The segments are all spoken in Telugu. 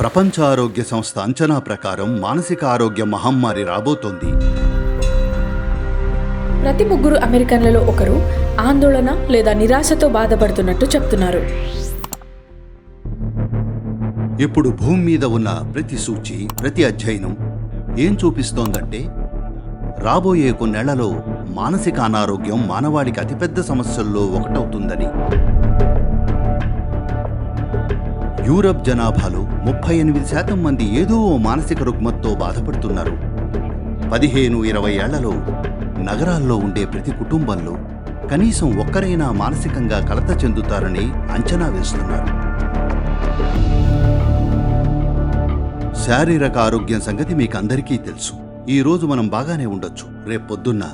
ప్రపంచ ఆరోగ్య సంస్థ అంచనా ప్రకారం మానసిక ఆరోగ్య మహమ్మారి రాబోతోంది. ప్రతి ముగ్గురు అమెరికన్లలో ఒకరు ఆందోళన లేదా నిరాశతో బాధపడుతున్నట్టు చెప్తున్నారు. ఇప్పుడు భూమి మీద ఉన్న ప్రతి సూచి ప్రతి అధ్యయనం ఏం చూపిస్తోందంటే రాబోయే కొన్నేళ్ళలో మానసిక అనారోగ్యం మానవాళికి అతిపెద్ద సమస్యల్లో ఒకటవుతుందని. యూరప్ జనాభాలో ముప్పై ఎనిమిది శాతం మంది ఏదో ఓ మానసిక రుగ్మతతో బాధపడుతున్నారు. పదిహేను ఇరవై ఏళ్ళలో నగరాల్లో ఉండే ప్రతి కుటుంబంలో కనీసం ఒక్కరైనా మానసికంగా కలత చెందుతారని అంచనా వేస్తున్నారు. శారీరక ఆరోగ్యం సంగతి మీకు అందరికీ తెలుసు ఈరోజు మనం బాగానే ఉండొచ్చు. రేపొద్దున్న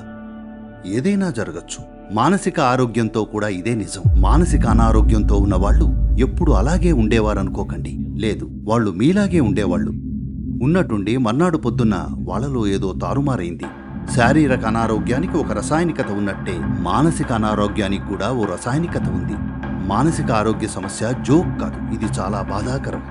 ఏదైనా జరగచ్చు. మానసిక ఆరోగ్యంతో కూడా ఇదే నిజం. మానసిక అనారోగ్యంతో ఉన్నవాళ్ళు ఎప్పుడు అలాగే ఉండేవారనుకోకండి. లేదు వాళ్ళు మీలాగే ఉండేవాళ్ళు. ఉన్నట్టుండి మర్నాడు పొద్దున్న వాళ్ళలో ఏదో తారుమారైంది. శారీరక అనారోగ్యానికి ఒక రసాయనికత ఉన్నట్టే మానసిక అనారోగ్యానికి కూడా ఓ రసాయనికత ఉంది. మానసిక ఆరోగ్య సమస్య జోక్ కాదు ఇది చాలా బాధాకరం.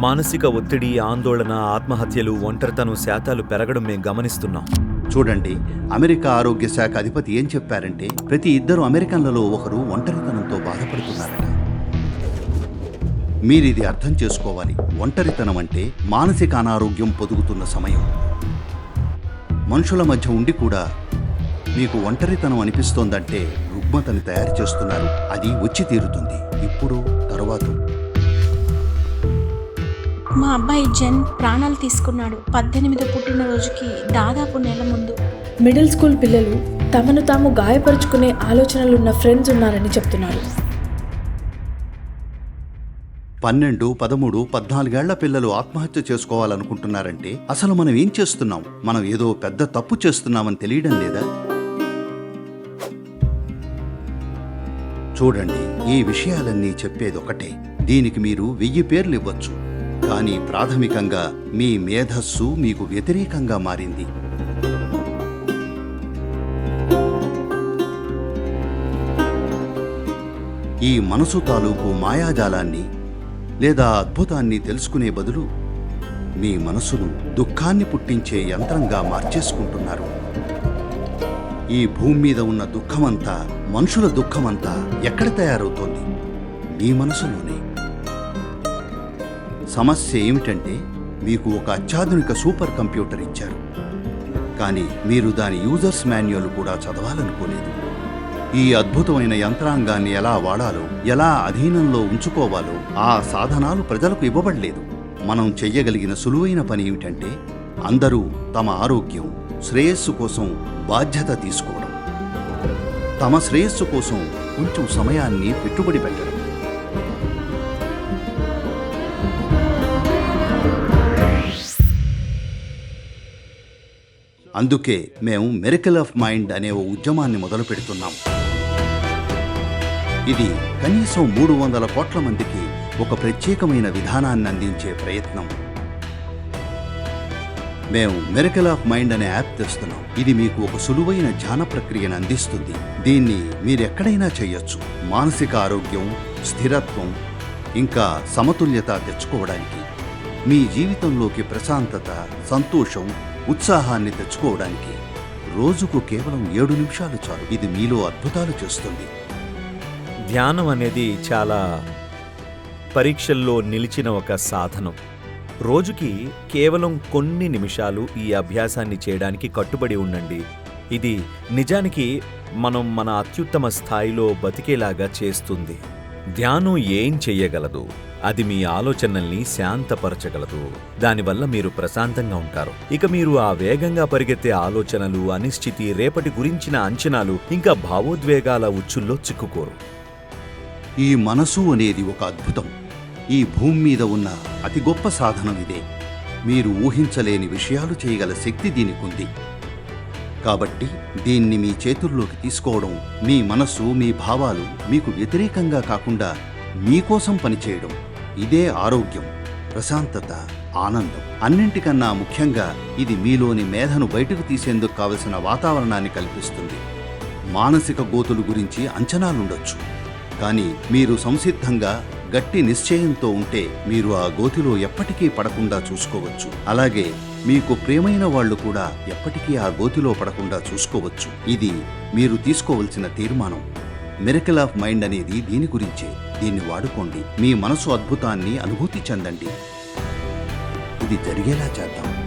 మానసిక ఒత్తిడి ఆందోళన ఆత్మహత్యలు ఒంటరితనం శాతాలు పెరగడం మేము గమనిస్తున్నాం. చూడండి. అమెరికా ఆరోగ్య శాఖ అధిపతి ఏం చెప్పారంటే ప్రతి ఇద్దరు అమెరికన్లలో ఒకరు ఒంటరితనంతో బాధపడుతున్నారట. మీరిది అర్థం చేసుకోవాలి. ఒంటరితనం అంటే మానసిక అనారోగ్యం పొదుగుతున్న సమయం. మనుషుల మధ్య ఉండి కూడా మీకు ఒంటరితనం అనిపిస్తోందంటే రుగ్మతని తయారు చేస్తున్నారు. అది వచ్చి తీరుతుంది. ఇప్పుడు తరువాత. మా అబ్బాయి జెన్ ప్రాణాలు తీసుకున్నాడు. పద్దెనిమిదో పుట్టినరోజుకి దాదాపు నెల ముందు. మిడిల్ స్కూల్ పిల్లలు తమను తాము గాయపరుచుకునే ఆలోచనలున్న ఫ్రెండ్స్ ఉన్నారని చెప్తున్నారు. పన్నెండు పదమూడు పద్నాలుగేళ్ళ పిల్లలు ఆత్మహత్య చేసుకోవాలనుకుంటున్నారంటే అసలు మనం ఏం చేస్తున్నాం? మనం ఏదో పెద్ద తప్పు చేస్తున్నామని తెలియడం లేదా? చూడండి ఈ విషయాలన్నీ చెప్పేది ఒకటే దీనికి మీరు వెయ్యి పేర్లు ఇవ్వచ్చు. కానీ ప్రాథమికంగా మీ మేధస్సు మీకు వ్యతిరేకంగా మారింది. ఈ మనసు తాలూకు మాయాజాలాన్ని లేదా అద్భుతాన్ని తెలుసుకునే బదులు మీ మనసును దుఃఖాన్ని పుట్టించే యంత్రంగా మార్చేసుకుంటున్నారు. ఈ భూమి మీద ఉన్న దుఃఖమంతా మనుషుల దుఃఖమంతా ఎక్కడ తయారవుతోంది? మీ మనసులోనే. సమస్య ఏమిటంటే మీకు ఒక అత్యాధునిక సూపర్ కంప్యూటర్ ఇచ్చారు. కానీ మీరు దాని యూజర్స్ మాన్యువల్ కూడా చదవాలనుకోలేదు. ఈ అద్భుతమైన యంత్రాంగాన్ని ఎలా వాడాలో ఎలా అధీనంలో ఉంచుకోవాలో ఆ సాధనాలు ప్రజలకు ఇవ్వబడలేదు. మనం చెయ్యగలిగిన సులువైన పని ఏమిటంటే అందరూ తమ ఆరోగ్యం శ్రేయస్సు కోసం బాధ్యత తీసుకోవడం. తమ శ్రేయస్సు కోసం కొంచెం సమయాన్ని పెట్టుబడి పెట్టడం. అందుకే మేము మెరికల్ ఆఫ్ మైండ్ అనే ఓ ఉద్యమాన్ని మొదలు పెడుతున్నాం. ఇది కనీసం మూడు వందల కోట్ల మందికి ఒక ప్రత్యేకమైన విధానాన్ని అందించే ప్రయత్నం. మేము మెరికల్ ఆఫ్ మైండ్ అనే యాప్ తెస్తున్నాం. ఇది మీకు ఒక సులువైన ధ్యాన ప్రక్రియను అందిస్తుంది. దీన్ని మీరెక్కడైనా చేయొచ్చు. మానసిక ఆరోగ్యం స్థిరత్వం ఇంకా సమతుల్యత తెచ్చుకోవడానికి. మీ జీవితంలోకి ప్రశాంతత సంతోషం ఉత్సాహాన్ని తెచ్చుకోవడానికి రోజుకు కేవలం ఏడు నిమిషాలు చాలు. ఇది మీలో అద్భుతాలు చేస్తుంది. ధ్యానం అనేది చాలా పరీక్షల్లో నిలిచిన ఒక సాధనం. రోజుకి కేవలం కొన్ని నిమిషాలు ఈ అభ్యాసాన్ని చేయడానికి కట్టుబడి ఉండండి. ఇది నిజానికి మనం మన అత్యుత్తమ స్థాయిలో బతికేలాగా చేస్తుంది. ధ్యానం ఏం చెయ్యగలదు అది మీ ఆలోచనల్ని శాంతపరచగలదు. దానివల్ల మీరు ప్రశాంతంగా ఉంటారు. ఇక మీరు ఆ వేగంగా పరిగెత్తే ఆలోచనలు అనిశ్చితి రేపటి గురించిన అంచనాలు ఇంకా భావోద్వేగాల ఉచ్చుల్లో చిక్కుకోరు. ఈ మనసు అనేది ఒక అద్భుతం. ఈ భూమి మీద ఉన్న అతి గొప్ప సాధనం ఇదే. మీరు ఊహించలేని విషయాలు చేయగల శక్తి దీనికుంది కాబట్టి దీన్ని మీ చేతుల్లోకి తీసుకోవడం మీ మనస్సు మీ భావాలు మీకు వ్యతిరేకంగా కాకుండా మీకోసం పనిచేయడం. ఇదే ఆరోగ్యం ప్రశాంతత ఆనందం. అన్నింటికన్నా ముఖ్యంగా ఇది మీలోని మేధను బయటకు తీసేందుకు కావలసిన వాతావరణాన్ని కల్పిస్తుంది. మానసిక గోతులు గురించి అంచనాలుండొచ్చు. కానీ మీరు సంసిద్ధంగా గట్టి నిశ్చయంతో ఉంటే మీరు ఆ గోతిలో ఎప్పటికీ పడకుండా చూసుకోవచ్చు. అలాగే మీకు ప్రేమైన వాళ్ళు కూడా ఎప్పటికీ ఆ గోతిలో పడకుండా చూసుకోవచ్చు. ఇది మీరు తీసుకోవలసిన తీర్మానం. మిరకల్ ఆఫ్ మైండ్ అనేది దీని గురించే. దీన్ని వాడుకోండి. మీ మనసు అద్భుతాన్ని అనుభూతి చెందండి. ఇది జరిగేలా చేద్దాం.